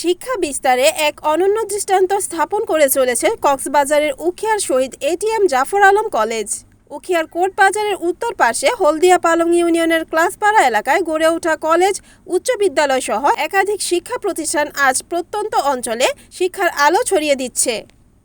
শিক্ষা বিস্তারে এক অনন্য দৃষ্টান্ত স্থাপন করে চলেছে কক্সবাজারের উখিয়ার শহীদ এটিএম জাফর আলম কলেজ। উখিয়ার কোর্ট বাজারের উত্তর পাশে হলদিয়া পালং ইউনিয়নের ক্লাসপাড়া এলাকায় গড়ে ওঠা কলেজ, উচ্চ বিদ্যালয় সহ একাধিক শিক্ষা প্রতিষ্ঠান আজ প্রত্যন্ত অঞ্চলে শিক্ষার আলো ছড়িয়ে দিচ্ছে।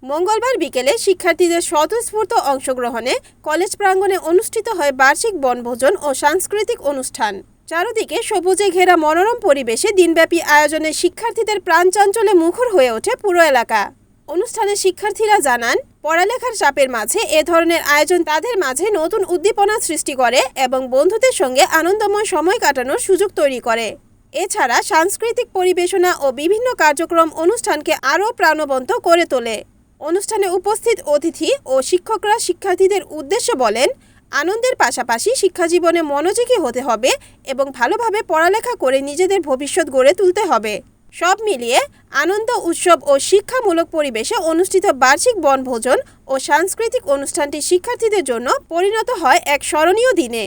মঙ্গলবার বিকেলে শিক্ষার্থীদের স্বতঃস্ফূর্ত অংশগ্রহণে কলেজ প্রাঙ্গণে অনুষ্ঠিত হয় বার্ষিক বনভোজন ও সাংস্কৃতিক অনুষ্ঠান। চারদিকে সবুজে ঘেরা মনোরম পরিবেশে দিনব্যাপী আয়োজনে শিক্ষার্থীদের প্রাণচাঞ্চলে মুখর হয়ে ওঠে পুরো এলাকা। অনুষ্ঠানে শিক্ষার্থীরা জানান, পড়ালেখার চাপের মাঝে এ ধরনের আয়োজন তাদের মাঝে নতুন উদ্দীপনা সৃষ্টি করে এবং বন্ধুদের সঙ্গে আনন্দময় সময় কাটানোর সুযোগ তৈরি করে। এছাড়া সাংস্কৃতিক পরিবেশনা ও বিভিন্ন কার্যক্রম অনুষ্ঠানকে আরও প্রাণবন্ত করে তোলে। অনুষ্ঠানে উপস্থিত অতিথি ও শিক্ষকরা শিক্ষার্থীদের উদ্দেশ্যে বলেন আনন্দের পাশাপাশি শিক্ষাজীবনে মনোযোগী হতে হবে এবং ভালোভাবে পড়ালেখা করে নিজেদের ভবিষ্যৎ গড়ে তুলতে হবে। সব মিলিয়ে আনন্দ উৎসব ও শিক্ষামূলক পরিবেশে অনুষ্ঠিত বার্ষিক বনভোজন ও সাংস্কৃতিক অনুষ্ঠানটি শিক্ষার্থীদের জন্য পরিণত হয় এক স্মরণীয় দিনে।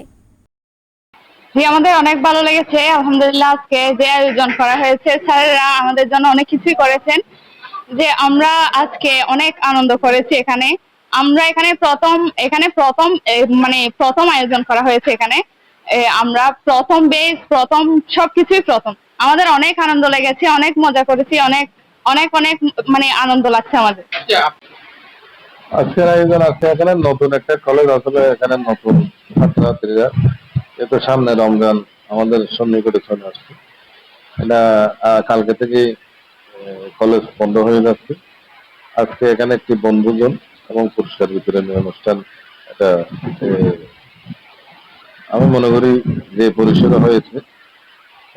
জি, আমাদের অনেক ভালো লেগেছে। আলহামদুলিল্লাহ আজকে যে আয়োজন করা হয়েছে, স্যারেরা আমাদের জন্য অনেক কিছুই করেছেন যে আমরা আজকে অনেক আনন্দ করেছি এখানে। আমরা এখানে প্রথম এখানে প্রথম মানে প্রথম আয়োজন করা হয়েছে এখানে। এ, আমরা প্রথম বেস প্রথম সবকিছুই প্রথম। আমাদের অনেক আনন্দ লেগেছে অনেক মজা করেছি অনেক অনেক অনেক মানে আনন্দ লাগছে আমাদের। আজকের আয়োজন আজকে এখানে নতুন একটা কলেজ আসলে এখানে নতুন ছাত্রছাত্রীরা এতো সামনে রমজান আমাদের সন্নিকটে চলে আসছে। এটা আহ, কালকে থেকে কলেজ বন্ধ হয়ে যাচ্ছে। আজকে এখানে একটি বনভোজন এবং পুরস্কার বিতরণী অনুষ্ঠান এটা আমি মনে করি যে পরিসরে হয়েছে।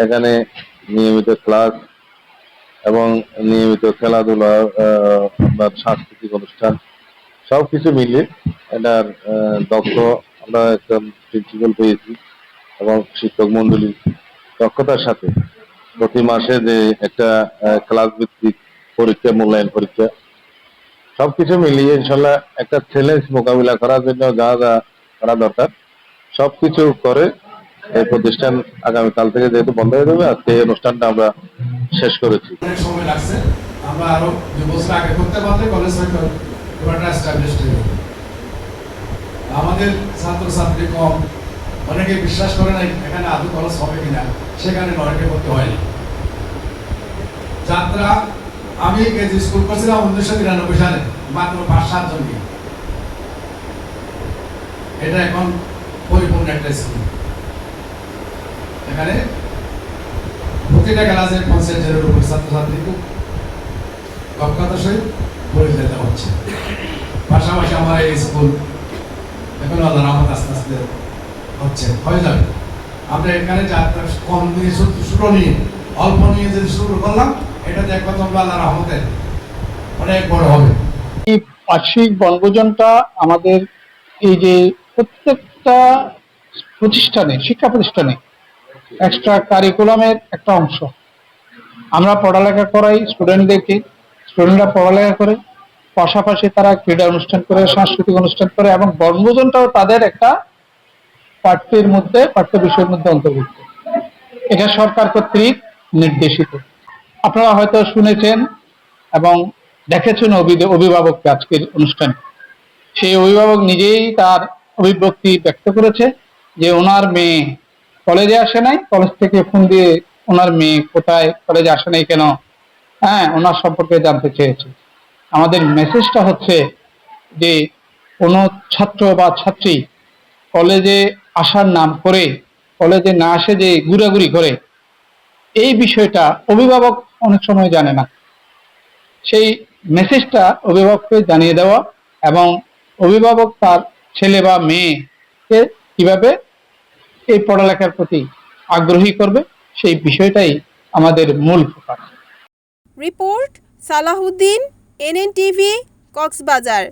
এখানে নিয়মিত ক্লাস এবং নিয়মিত খেলাধুলা আপনার সাংস্কৃতিক অনুষ্ঠান, সবকিছু মিলিয়ে এটার দক্ষ আমরা একজন প্রিন্সিপাল পেয়েছি এবং শিক্ষক মন্ডলী দক্ষতার সাথে প্রতি মাসে যে একটা ক্লাস ভিত্তিক পরীক্ষা, মূল্যায়ন পরীক্ষা সবকিছু মিলিয়ে ইনশাল্লাহ একটা চ্যালেঞ্জ মোকাবিলা করার জন্য যা যা করা দরকার, সবকিছু করে এই প্রতিষ্ঠান আগামীকাল থেকে যেহেতু বন্ধ হয়ে যাবে, আজকে এই অনুষ্ঠানটা আমরা শেষ করেছি। সময় লাগছে, আমরা আরও বছর আগে করতে পারলে কলেজ পুরোটা এস্টাবলিশ হয়ে কম, অনেকে বিশ্বাস করে এখানে আদৌ কলেজ হবে কিনা, সেখানে করতে যাত্রা আমি কেজি স্কুল করছিলাম উনিশশো তিরানব্বই সালে, মাত্র পাঁচ সাতজন নিয়ে এটা এখন পরিপূর্ণ একটা স্কুল। এখানে প্রতিটা ক্লাসে পঞ্চায়েতের উপর ছাত্রছাত্রী খুব দক্ষতার সহিত দেওয়া হচ্ছে। পাশাপাশি আমার এই স্কুল এখন আল্লাহ রহমত আস্তে আস্তে হচ্ছে, হয়ে যাবে। আমরা এখানে যাত্রা কম নিয়ে শুরু নিয়ে, অল্প নিয়ে যদি শুরু করলাম এটা দেখব তোমরা রহমতের অনেক বড় হবে। এই বার্ষিক বনভোজনটা আমাদের এই যে প্রত্যেকটা প্রতিষ্ঠানে, শিক্ষা প্রতিষ্ঠানে এক্সট্রা কারিকুলামের একটা অংশ। আমরা পড়ালেখা করাই স্টুডেন্টদেরকে স্টুডেন্টরা পড়ালেখা করে, পাশাপাশি তারা ক্রীড়া অনুষ্ঠান করে, সাংস্কৃতিক অনুষ্ঠান করে এবং বনভোজনটাও তাদের একটা পাঠ্যের মধ্যে, পাঠ্য বিষয়ের মধ্যে অন্তর্ভুক্ত। এটা সরকার কর্তৃক নির্দেশিত। আপনারা হয়তো শুনেছেন এবং দেখেছেন অভি- অভিভাবককে আজকের অনুষ্ঠানে। সেই অভিভাবক নিজেই তার অভিব্যক্তি ব্যক্ত করেছে যে ওনার মেয়ে কলেজে আসে নাই, কলেজ থেকে ফোন দিয়ে ওনার মেয়ে কোথায়, কলেজে আসে নাই কেন? হ্যাঁ ওনার সম্পর্কে জানতে চেয়েছে। আমাদের মেসেজটা হচ্ছে যে কোনো ছাত্র বা ছাত্রী কলেজে আসার নাম করে, কলেজে না আসে যে ঘুরাঘুরি করে, এই বিষয়টা অভিভাবক অনেক সময় জানে না। সেই মেসেজটা অভিভাবককে জানিয়ে দেওয়া এবং অভিভাবক তার ছেলে বা মেয়েকে কীভাবে এই পড়ালেখার প্রতি আগ্রহী করবে, সেই বিষয়টাই আমাদের মূল focus report Salahuddin NNTV, Cox's Bazar.